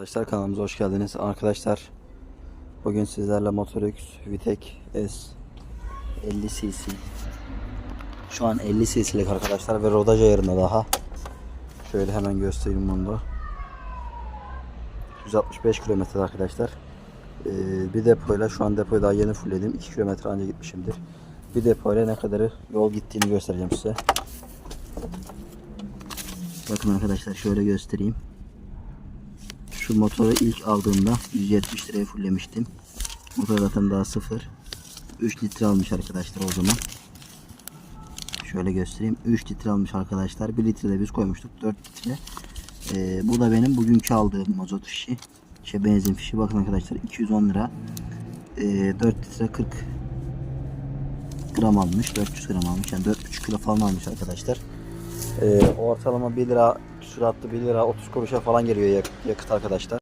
Arkadaşlar kanalımıza hoş geldiniz. Arkadaşlar bugün sizlerle Motorx Vitek S 50 cc şu an 50 cc'lik arkadaşlar ve rodaj ayarında daha. Şöyle hemen göstereyim bunu da. 165 kilometre arkadaşlar. Ee, bir depoyla şu an depoyu daha yeni fullledim. 2 kilometre önce gitmişimdir. Bir depoyla ne kadarı yol gittiğini göstereceğim size. Bakın arkadaşlar şöyle göstereyim. Şu motoru ilk aldığımda 170 liraya fulllemiştim. Motor zaten daha sıfır. 3 litre almış arkadaşlar o zaman. Şöyle göstereyim. 3 litre almış arkadaşlar. 1 litre de biz koymuştuk. 4 litre. Ee, bu da benim bugünkü aldığım mazot fişi. Şey benzin fişi. Bakın arkadaşlar 210 lira. Ee, 4 litre 40 gram almış. 400 gram almış. Yani 4,5 kilo falan almış arkadaşlar. Ee, ortalama 1 lira süratli 1 lira 30 kuruşa falan geliyor yak- yakıt arkadaşlar.